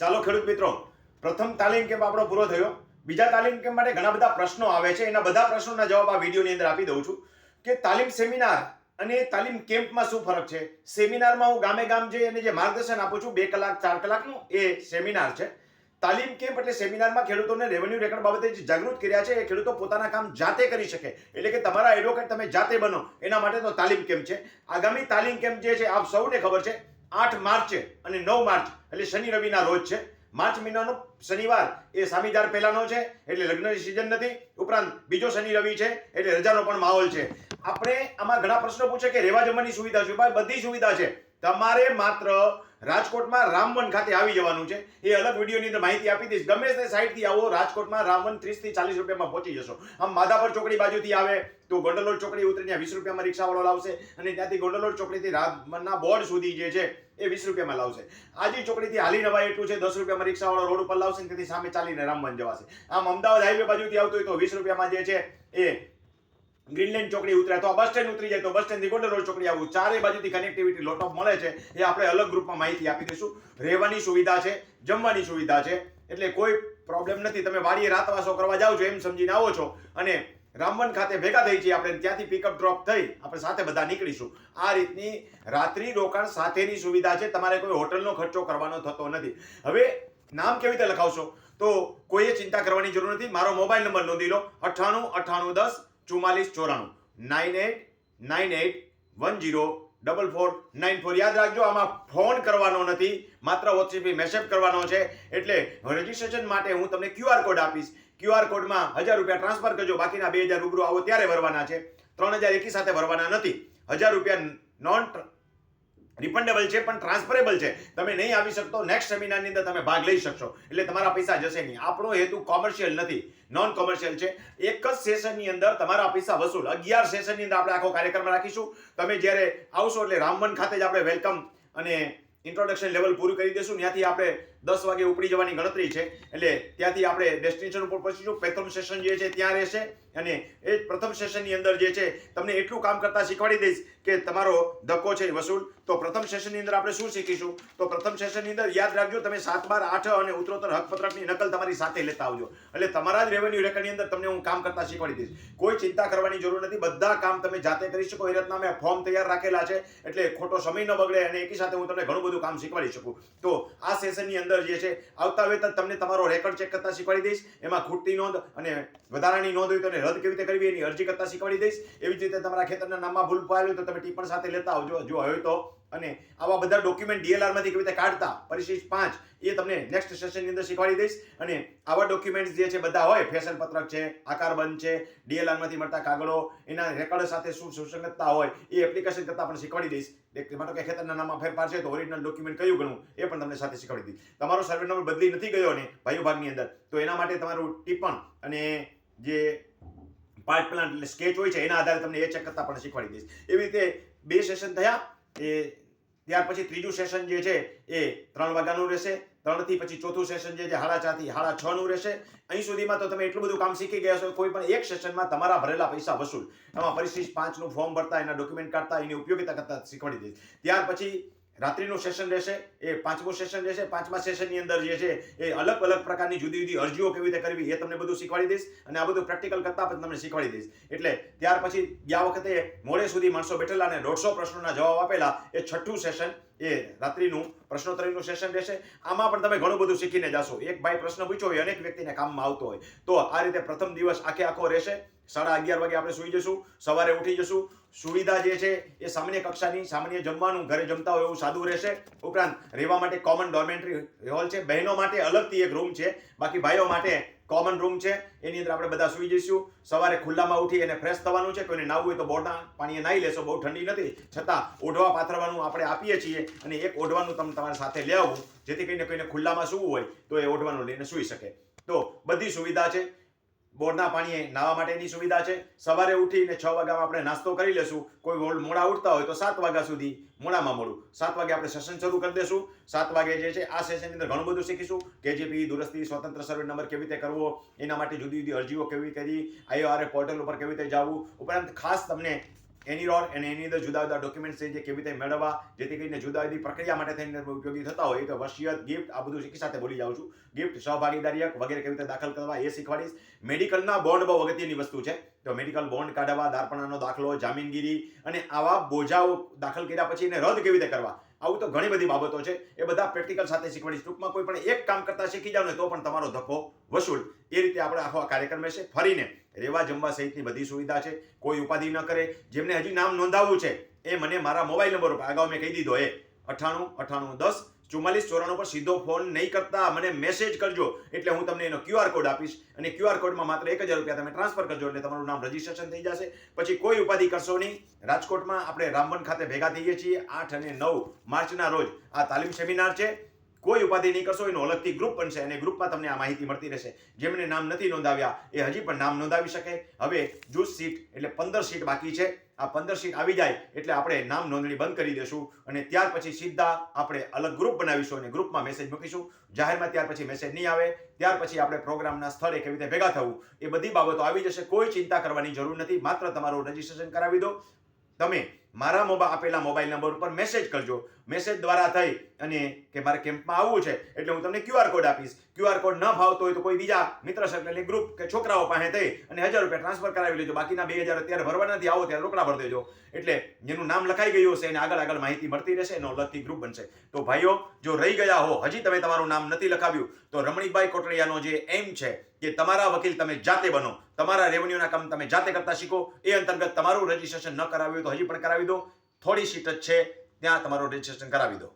ચાલો ખેડૂત મિત્રો, પ્રથમ તાલીમ કેમ્પ આપણો પૂરો થયો. બીજા તાલીમ કેમ્પ માટે ઘણા બધા પ્રશ્નો આવે છે. એના બધા પ્રશ્નોના જવાબ આ વિડીયોની અંદર આપી દઉં છું. કે તાલીમ સેમિનાર અને તાલીમ કેમ્પમાં શું ફરક છે? સેમિનારમાં હું ગામે ગામ જઈ અને જે માર્ગદર્શન આપું છું, બે કલાક, ચાર કલાકનું, એ સેમિનાર છે. તાલીમ કેમ્પ એટલે સેમિનારમાં ખેડૂતોને રેવન્યુ રેકર્ડ બાબતે જે જાગૃત કર્યા છે, એ ખેડૂતો પોતાના કામ જાતે કરી શકે. એટલે કે તમારા એડવોકેટ તમે જાતે બનો. એના માટે તો તાલીમ કેમ્પ છે. આગામી તાલીમ કેમ્પ જે છે, આપ સૌને ખબર છે આઠ માર્ચે અને નવ માર્ચ, એટલે શનિ રવિના રોજ છે. માર્ચ મહિનાનો શનિવાર એ સામીદાર પહેલાનો છે, એટલે લગ્નની સિઝન નથી. ઉપરાંત બીજો શનિ રવિ છે, એટલે રજાનો પણ માહોલ છે. આપણે આમાં ઘણા પ્રશ્નો પૂછે કે રેવા જમવાની સુવિધા છે. ભાઈ બધી સુવિધા છે. તમારે માત્ર રાજકોટમાં રામવન ખાતે આવી જવાનું છે. એ અલગ વિડીયોની અંદર માહિતી આપી દઈશ. ગમે તે સાઈડથી આવો, રાજકોટમાં રામવન ત્રીસથી ચાલીસ રૂપિયામાં પહોંચી જશો. આમ માધાપર ચોકડી બાજુથી આવે તો ગોંડલોડ ચોકડી ઉતરીને વીસ રૂપિયામાં રિક્ષાવાળો લાવશે અને ત્યાંથી ગોંડલોડ ચોકડીથી રામવનના બોર્ડ સુધી જે છે એ વીસ રૂપિયામાં લાવશે. આજી ચોકડીથી હાલી નવા એટલું છે, દસ રૂપિયામાં રિક્ષાવાળો રોડ ઉપર લાવશે તેથી સામે ચાલીને રામવન જવાશે. આમ અમદાવાદ હાઈવે બાજુથી આવતું હોય તો વીસ રૂપિયામાં જે છે એ ગ્રીનલેન્ડ ચોકડી ઉતરે તો બસ સ્ટેન્ડ ઉતરી જાય તો બસ સ્ટેન્ડથી ગોંડલ રોડ ચોકડી આવું. ચારે બાજુથી કનેક્ટિવિટી લોટ ઓફ મળે છે. એ આપણે અલગ ગ્રુપમાં માહિતી આપી દઈશું. રહેવાની સુવિધા છે, જમવાની સુવિધા છે. એટલે કોઈ પ્રોબ્લેમ નથી. તમે વાડીએ રાતવાસો કરવા જાઓ છો એમ સમજીને આવો છો. અને રામવન ખાતે ભેગા થઈ છીએ. આપણે ત્યાંથી પિકઅપ ડ્રોપ થઈ આપણે સાથે બધા નીકળીશું. આ રીતની રાત્રિ રોકાણ સાથેની સુવિધા છે. તમારે કોઈ હોટલનો ખર્ચો કરવાનો થતો નથી. હવે નામ કેવી રીતે લખાવશો? તો કોઈએ ચિંતા કરવાની જરૂર નથી. મારો મોબાઈલ નંબર નોંધી લો. અઠ્ઠાણું અઠ્ઠાણું, દસ, ચુમ્માલીસ, ચોરાણું. Nine eight nine eight, one zero double four, nine four. યાદ રાખજો, આમાં ફોન કરવાનો નથી. માત્ર ઓટીપી મેસેજ કરવાનો છે. એટલે રજીસ્ટ્રેશન માટે હું તમને ક્યુઆર કોડ આપીશ. ક્યુઆર કોડમાં હજાર રૂપિયા ટ્રાન્સફર કરજો. બાકીના બે હજાર રૂબરૂ આવો ત્યારે ભરવાના છે. ત્રણ હજાર એકી સાથે ભરવાના નથી. હજાર રૂપિયા નોન રિફંડેબલ છે, પણ ટ્રાન્સફરેબલ છે. તમે નહીં આવી શકતો. નેક્સ્ટ સેમિનારની અંદર તમે ભાગ લઈ શકશો. એટલે તમારા પૈસા જશે નહીં. આપણો હેતુ કોમર્શિયલ નથી. નોન કોમર્શિયલ છે. એક જ સેશનની અંદર તમારા પૈસા વસૂલ. અગિયાર સેશનની અંદર આપણે આખો કાર્યક્રમ રાખીશું. તમે જ્યારે આવશો એટલે રામવન ખાતે જ આપણે વેલકમ અને ઇન્ટ્રોડક્શન લેવલ પૂરું કરી દઈશું. ત્યાંથી આપણે દસ વાગે ઉપડી જવાની ગણતરી છે. એટલે ત્યાંથી આપણે ડેસ્ટિનેશન ઉપર પહોંચીશું. પ્રથમ સેશન જે છે, ત્યાં રહેશે. અને એ પ્રથમ સેશનની અંદર જે છે, તમને એટલું કામ કરતા શીખવાડી દઈશ કે તમારો ધક્કો છે વસૂલ. તો પ્રથમ સેશનની અંદર આપણે શું શીખીશું? તો પ્રથમ સેશનની અંદર યાદ રાખજો, તમે સાત બાર આઠ અને ઉત્તરોત્તર હકપત્રકની નકલ તમારી સાથે લેતા આવજો. એટલે તમારા જ રેવન્યુ રેકર્ડની અંદર તમને હું કામ કરતા શીખવાડી દઈશ. કોઈ ચિંતા કરવાની જરૂર નથી. બધા કામ તમે જાતે કરી શકો. એ રીતના મેં ફોર્મ તૈયાર રાખેલા છે. એટલે ખોટો સમય ન બગડે અને એકી સાથે હું તમને ઘણું બધું કામ શીખવાડી શકું. તો આ સેશનની અંદર જે છે, આવતા વેતન તમને તમારો રેકોર્ડ ચેક કરતા શીખવાડી દઈશ. એમાં ખૂટતી નોંધ અને વધારાની નોંધ હોય તો રદ કેવી રીતે કરવી, એની અરજી કરતા શીખવાડી દઈશ. એવી જ રીતે તમારા ખેતરના નામમાં ભૂલ પાડેલું તો તમે ટીપણ સાથે લેતા આવજો. જો હોય તો અને આવા બધા ડોક્યુમેન્ટ ડીએલઆરમાંથી કેવી રીતે કાઢતા પરિશિષ્ટ પાંચ, એ તમને નેક્સ્ટ સેશનની અંદર શીખવાડી દઈશ. અને આવા ડોક્યુમેન્ટ્સ જે છે બધા હોય ફેશન પત્રક છે, આકાર બંધ છે ડીએલઆરમાંથી મળતા કાગળો, એના રેકોર્ડ સાથે શું સુસંગતતા હોય, એ એપ્લિકેશન કરતા પણ શીખવાડી દઈશ. માટે કે ખેતરના નામમાં ફેરફાર છે, તો ઓરિજિનલ ડોક્યુમેન્ટ કયું ગણું, એ પણ તમને સાથે શીખવાડી દઈશ. તમારો સર્વે નંબર બદલી નથી ગયો ને ભાઈઓ ભાગની અંદર, તો એના માટે તમારું ટિપ્પણ અને જે પાર્ટ પ્લાન એટલે સ્કેચ હોય છે, એના આધારે તમને એ ચેક કરતા પણ શીખવાડી દઈશ. એવી રીતે બે સેશન થયા, એ ત્યાર પછી ત્રીજું સેશન જે છે એ ત્રણ વાગ્યાનું રહેશે. ત્રણથી પછી ચોથું સેશન જે છે સાડા ચારથી સાડા છ નું રહેશે. અહીં સુધીમાં તો તમે એટલું બધું કામ શીખી ગયા છો કોઈ પણ એક સેશનમાં તમારા ભરેલા પૈસા વસૂલ. એમાં પરિશિષ્ટ પાંચનું ફોર્મ ભરતા, એના ડોક્યુમેન્ટ કાઢતા, એની ઉપયોગિતા કરતા શીખવાડી દઈશ. ત્યાર પછી રાત્રિનું સેશન રહેશે, એ પાંચમું સેશન રહેશે, પાંચમા સેશનની અંદર જે છે એ અલગ અલગ પ્રકારની જુદી જુદી અરજીઓ કેવી રીતે કરવી એ તમને બધું શીખવાડી દઈશ અને આ બધું પ્રેક્ટિકલ કરતા પણ તમને શીખવાડી દઈશ. એટલે ત્યાર પછી ગયા વખતે મોડે સુધી માણસો બેઠેલા અને દોઢસો પ્રશ્નોના જવાબ આપેલા એ છઠ્ઠું સેશન એ રાત્રિનું પ્રશ્નોત્તરીનું સેશન રહેશે. આમાં પણ તમે ઘણું બધું શીખીને જાશો. એક ભાઈ પ્રશ્ન પૂછ્યો હોય, અનેક વ્યક્તિને કામમાં આવતો હોય. તો આ રીતે પ્રથમ દિવસ આખે આખો રહેશે. સાડા અગિયાર વાગે આપણે સુઈ જશું સવારે ઉઠી જશું સુવિધા જે છે એ સામાન્ય કક્ષાની, સામાન્ય જમવાનું, ઘરે જમતા હોય એવું સાદું રહેશે. ઉપરાંત રહેવા માટે કોમન ડોર્મેન્ટરી હોલ છે. બહેનો માટે અલગથી એક રૂમ છે. બાકી ભાઈઓ માટે કોમન રૂમ છે. એની અંદર આપણે બધા સુઈ જઈશું. સવારે ખુલ્લામાં ઉઠી અને ફ્રેશ થવાનું છે. કોઈને નાવું હોય તો બોટા પાણીએ નાહી લેશો, બહુ ઠંડી નથી. છતાં ઓઢવા પાથરવાનું આપણે આપીએ છીએ અને એક ઓઢવાનું તમે તમારી સાથે લઈ આવવું જેથી કરીને કોઈને ખુલ્લામાં સૂવું હોય તો એ ઓઢવાનું લઈને સૂઈ શકે. તો બધી સુવિધા છે. બોરના પાણીએ નાહવા માટેની સુવિધા છે. સવારે ઉઠીને છ વાગ્યામાં આપણે નાસ્તો કરી લેશું. કોઈ મોડ- ઉઠતા હોય તો સાત વાગ્યા સુધી મોડામાં મોડું. સાત વાગે આપણે સેશન શરૂ કરી દેશું. સાત વાગે જે છે આ સેશનની અંદર ઘણું બધું શીખીશું. કેજીપી દુરસ્તી, સ્વતંત્ર સર્વે નંબર કેવી રીતે કરવો, એના માટે જુદી જુદી અરજીઓ કેવી કરી આઈઓઆરએ પોર્ટલ ઉપર કેવી રીતે જવું. ઉપરાંત ખાસ તમને એનીરોર અને એની અંદર જુદા જુદા ડોક્યુમેન્ટ્સ છે જે કેવી રીતે મેળવવા, જેથી કરીને જુદા જુદી પ્રક્રિયા માટે થઈને ઉપયોગી થતા હોય. તો વસિયત ગિફ્ટ આ બધું શીખી સાથે બોલી જાઉં છું. ગિફ્ટ સહભાગીદારી વગેરે કેવી રીતે દાખલ કરવા એ શીખવાડીશ. મેડિકલના બોન્ડ બહુ અગત્યની વસ્તુ છે. તો મેડિકલ બોન્ડ કાઢવા, દારપણાનો દાખલો, જામીનગીરી અને આવા બોજાઓ દાખલ કર્યા પછી એને રદ કેવી રીતે કરવા? આવું તો ઘણી બધી બાબતો છે. એ બધા પ્રેક્ટિકલ સાથે શીખવાડીશ. ટૂંકમાં કોઈ પણ એક કામ કરતા શીખી જાવ ને તો પણ તમારો ધક્કો વસૂલ. એ રીતે આપણે આખો આ કાર્યક્રમ છે ફરીને રેવા જમવા સહિતની બધી સુવિધા છે. કોઈ ઉપાધિ ન કરે. જેમને હજી નામ નોંધાવવું છે, એ મને મારા મોબાઈલ નંબર ઉપર અગાઉ મેં કહી દીધો એ. અઠ્ઠાણું અઠ્ઠાણું દસ, ચુમ્માલીસ, ચોરાણું પર સીધો ફોન નહીં કરતા મને મેસેજ કરજો. એટલે હું તમને એનો ક્યુઆર કોડ આપીશ. અને ક્યુઆર કોડમાં માત્ર એક હજાર રૂપિયા તમે ટ્રાન્સફર કરજો એટલે તમારું નામ રજીસ્ટ્રેશન થઈ જશે. પછી કોઈ ઉપાધિ કરશો નહીં. રાજકોટમાં આપણે રામબન ખાતે ભેગા થઈએ છીએ આઠ અને નવ માર્ચના રોજ. આ તાલીમ સેમિનાર છે. કોઈ ઉપાધિ નહીં કરશો, એનો અલગથી ગ્રુપ બનશે અને ગ્રુપમાં તમને આ માહિતી મળતી રહેશે. જેમને નામ નથી નોંધાવ્યા, એ હજી પણ નામ નોંધાવી શકે. હવે જો સીટ એટલે પંદર સીટ બાકી છે, આ પંદર સીટ આવી જાય, એટલે આપણે નામ નોંધણી બંધ કરી દેશું અને ત્યાર પછી સીધા આપણે અલગ ગ્રુપ બનાવીશું અને ગ્રુપમાં મેસેજ મૂકીશું. જાહેરમાં ત્યાર પછી મેસેજ નહીં આવે, ત્યાર પછી આપણે પ્રોગ્રામના સ્થળે કેવી રીતે ભેગા થવું, એ બધી બાબતો આવી જશે. કોઈ ચિંતા કરવાની જરૂર નથી, માત્ર તમારું રજીસ્ટ્રેશન કરાવી દો. તમે મારા મોબા, આપેલા મોબાઈલ નંબર ઉપર મેસેજ કરજો. મેસેજ દ્વારા થઈ અને કે મારે કેમ્પમાં આવવું છે, એટલે હું તમને ક્યુઆર કોડ આપીશ. ક્યુઆર કોડ ન ફાવતો હોય તો કોઈ બીજા મિત્ર સર્કલની ગ્રુપ કે છોકરાઓ પાસે થઈ અને હજાર રૂપિયા ટ્રાન્સફર કરાવી લેજો. બાકીના બે હજાર અત્યારે ભરવા નથી, આવો ત્યારે રોકડા ભરી દેજો. એટલે જેનું નામ લખાઈ ગયું હશે, એને આગળ આગળ માહિતી મળતી રહેશે, એનો અલગથી ગ્રુપ બનશે. તો ભાઈઓ, જો રહી ગયા હો, હજી તમે તમારું નામ નથી લખાવ્યું, તો રમણીકભાઈ કોટડિયાનો જે એમ છે કે તમારા વકીલ તમે જાતે બનો. તમારા રેવન્યુના કામ તમે જાતે કરતા શીખો. એ અંતર્ગત તમારું રજીસ્ટ્રેશન ન કરાવ્યું તો હજી પણ કરાવી દો. થોડી સીટ જ છે, ત્યાં તમારું રજીસ્ટ્રેશન કરાવી દો.